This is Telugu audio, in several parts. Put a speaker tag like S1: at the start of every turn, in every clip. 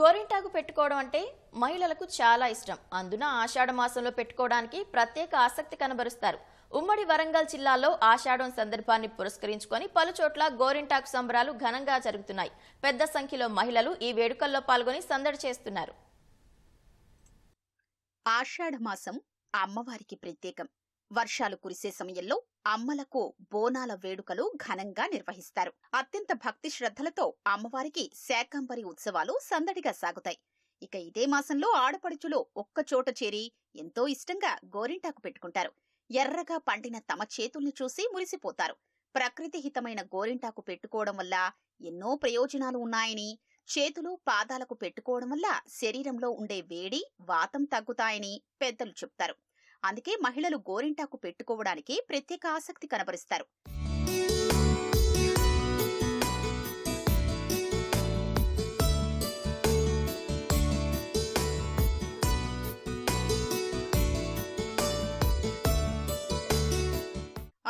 S1: గోరింటాకు పెట్టుకోవడం అంటే మహిళలకు చాలా ఇష్టం. అందున ఆషాఢ మాసంలో పెట్టుకోవడానికి ప్రత్యేక ఆసక్తి కనబరుస్తారు. ఉమ్మడి వరంగల్ జిల్లాలో ఆషాఢం సందర్భాన్ని పురస్కరించుకొని పలు చోట్ల గోరింటాకు సంబరాలు ఘనంగా జరుగుతున్నాయి. పెద్ద సంఖ్యలో మహిళలు ఈ వేడుకల్లో పాల్గొని సందడి చేస్తున్నారు.
S2: ఆషాఢ మాసం అమ్మవారికి ప్రత్యేకం. వర్షాలు కురిసే సమయంలో అమ్మలకు బోనాల వేడుకలు ఘనంగా నిర్వహిస్తారు. అత్యంత భక్తి శ్రద్ధలతో అమ్మవారికి శాకంబరి ఉత్సవాలు సందడిగా సాగుతాయి. ఇక ఇదే మాసంలో ఆడపడుచులు ఒక్కచోట చేరి ఎంతో ఇష్టంగా గోరింటాకు పెట్టుకుంటారు. ఎర్రగా పండిన తమ చేతుల్ని చూసి మురిసిపోతారు. ప్రకృతి హితమైన గోరింటాకు పెట్టుకోవడం వల్ల ఎన్నో ప్రయోజనాలు ఉన్నాయని చేతులు పాదాలకు పెట్టుకోవడం వల్ల శరీరంలో ఉండే వేడి వాతం తగ్గుతాయని పెద్దలు చెప్తారు. అందుకే మహిళలు గోరింటాకు పెట్టుకోవడానికి ప్రత్యేక ఆసక్తి కనబరుస్తారు.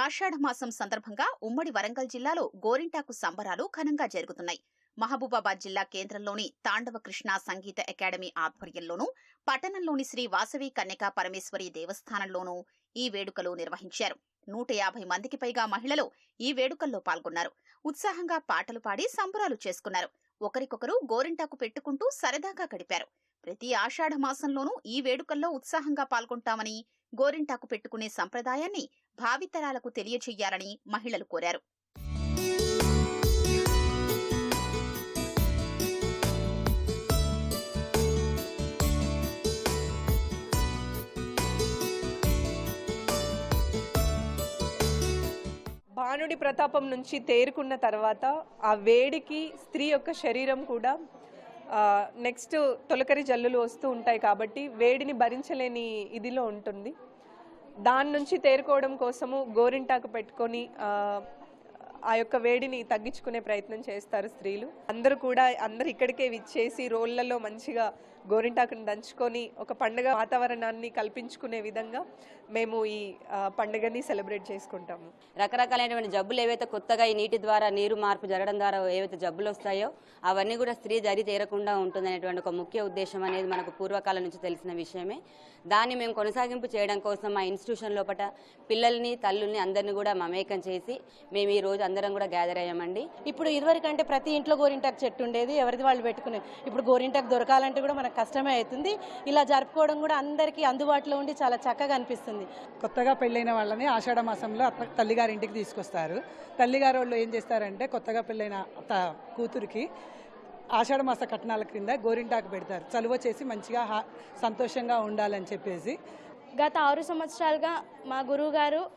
S2: ఆషాఢ మాసం సందర్భంగా ఉమ్మడి వరంగల్ జిల్లాలో గోరింటాకు సంబరాలు ఘనంగా జరుగుతున్నాయి. మహబూబాబాద్ జిల్లా కేంద్రంలోని తాండవ కృష్ణ సంగీత అకాడమీ ఆధ్వర్యంలోనూ పట్టణంలోని శ్రీ వాసవి కన్యకా పరమేశ్వరి దేవస్థానంలోనూ ఈ వేడుకలు నిర్వహించారు. నూట యాభై మందికి పైగా మహిళలు ఈ వేడుకల్లో పాల్గొన్నారు. ఉత్సాహంగా పాటలు పాడి సంబరాలు చేసుకున్నారు. ఒకరికొకరు గోరింటాకు పెట్టుకుంటూ సరదాగా గడిపారు. ప్రతి ఆషాఢ మాసంలోనూ ఈ వేడుకల్లో ఉత్సాహంగా పాల్గొంటామని గోరింటాకు పెట్టుకునే సంప్రదాయాన్ని భావితరాలకు తెలియచేయాలని మహిళలు కోరారు.
S3: భానుడి ప్రతాపం నుంచి తేరుకున్న తర్వాత ఆ వేడికి స్త్రీ యొక్క శరీరం కూడా నెక్స్ట్ తొలకరి జల్లులు వస్తూ ఉంటాయి కాబట్టి వేడిని భరించలేని ఇదిలో ఉంటుంది. దాని నుంచి తేరుకోవడం కోసము గోరింటాకు పెట్టుకొని ఆ, ఆ యొక్క వేడిని తగ్గించుకునే ప్రయత్నం చేస్తారు స్త్రీలు. అందరూ కూడా అందరు ఇక్కడికే విచ్చేసి రోళ్ళలో మంచిగా గోరింటాకుని దంచుకొని ఒక పండుగ వాతావరణాన్ని కల్పించుకునే విధంగా మేము ఈ పండుగని సెలబ్రేట్ చేసుకుంటాము.
S4: రకరకాలైనటువంటి జబ్బులు ఏవైతే కొత్తగా ఈ నీటి ద్వారా నీరు మార్పు జరగడం ద్వారా ఏవైతే జబ్బులు వస్తాయో అవన్నీ కూడా స్త్రీ దరి తీరకుండా ఉంటుందనేటువంటి ఒక ముఖ్య ఉద్దేశం అనేది మనకు పూర్వకాలం నుంచి తెలిసిన విషయమే. దాన్ని మేము కొనసాగింపు చేయడం కోసం మా ఇన్స్టిట్యూషన్ లోపల పిల్లల్ని తల్లుల్ని అందరినీ కూడా మమేకం చేసి మేము ఈ రోజు అందరం కూడా గ్యాదర్ అయ్యామండి.
S5: ఇప్పుడు ఇదివరకంటే ప్రతి ఇంట్లో గోరింటాకు చెట్టు ఉండేది ఎవరిది వాళ్ళు పెట్టుకునే ఇప్పుడు గోరింటాకు దొరకాలంటే కూడా మనకు కష్టమే అవుతుంది. ఇలా జరుపుకోవడం కూడా అందరికీ అందుబాటులో ఉండి చాలా చక్కగా అనిపిస్తుంది.
S6: కొత్తగా పెళ్ళైన వాళ్ళని ఆషాఢ మాసంలో అత్త తల్లిగారి ఇంటికి తీసుకొస్తారు. తల్లిగారు వాళ్ళు ఏం చేస్తారంటే కొత్తగా పెళ్ళైన త కూతురికి ఆషాఢ మాస కట్నాల క్రింద గోరింటాకు పెడతారు. చలువ చేసి మంచిగా హా- సంతోషంగా ఉండాలని చెప్పేసి.
S7: గత ఆరు సంవత్సరాలుగా మా గురువుగారు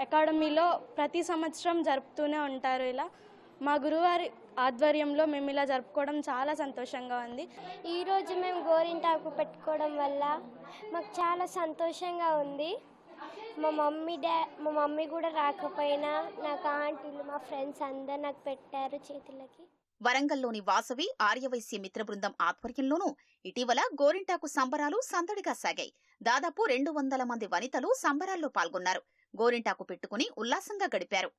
S7: అకాడమీలో ప్రతి సంవత్సరం జరుపుతూనే ఉంటారు ఇలా. మా గురువుగారి ఆధ్వర్యంలో మేము ఇలా జరుపుకోవడం చాలా సంతోషంగా ఉంది.
S8: ఈరోజు మేము గోరింటాకు పెట్టుకోవడం వల్ల మాకు చాలా సంతోషంగా ఉంది. మా మమ్మీ డా మా మమ్మీ కూడా రాకపోయినా నాకు ఆంటీలు మా ఫ్రెండ్స్ అందరు నాకు పెట్టారు చేతులకి.
S2: వరంగల్లోని వాసవి ఆర్యవైశ్య మిత్ర బృందం ఆధ్వర్యంలోనూ ఇటీవల గోరింటాకు సంబరాలు సందడిగా సాగాయి. దాదాపు రెండు వందల మంది వనితలు సంబరాల్లో పాల్గొన్నారు. గోరింటాకు పెట్టుకుని ఉల్లాసంగా గడిపారు.